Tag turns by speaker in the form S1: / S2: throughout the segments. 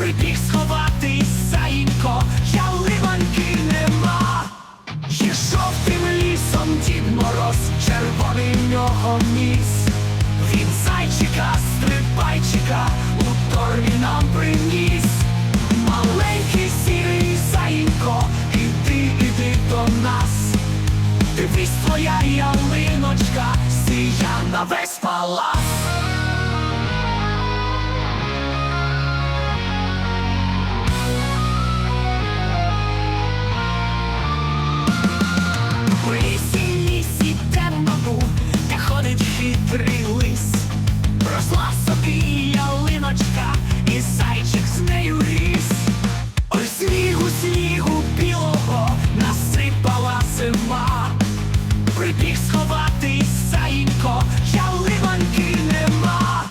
S1: прибіг сховатись заїнько, я лиманки нема, є жовтим лісом дід мороз, червоний в нього ніс. Він зайчика, стрибайчика, у торбі нам приніс. Маленький сірий заїнько, іди, іди до нас. Дивись твоя ялиночка, сія на весь палац. Хитрий. Росла собі ялиночка, і зайчик з нею ріс. Ой, снігу, снігу білого насипала зима. Прибіг сховатись заїнько, ялиноньки нема.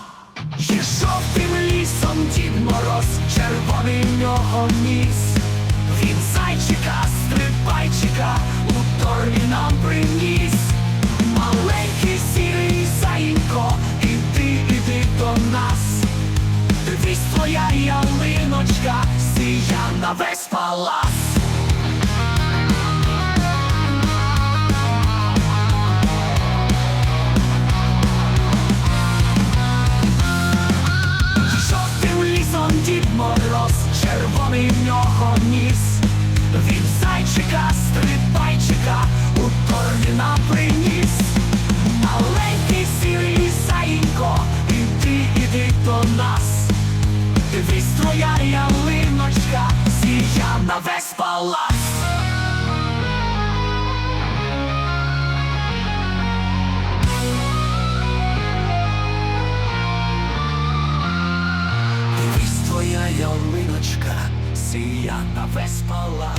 S1: І жовтим лісом дід мороз, червоний в нього ніс. Він зайчика, стрибайчика у торбі нам приніс. Твоя ялиночка, сія на весь палац. Жовтим лісом дід мороз, червоний в нього ніс. Дивись, твоя ялиночка, сія на весь палац. Дивись, твоя ялиночка, сія на весь палац.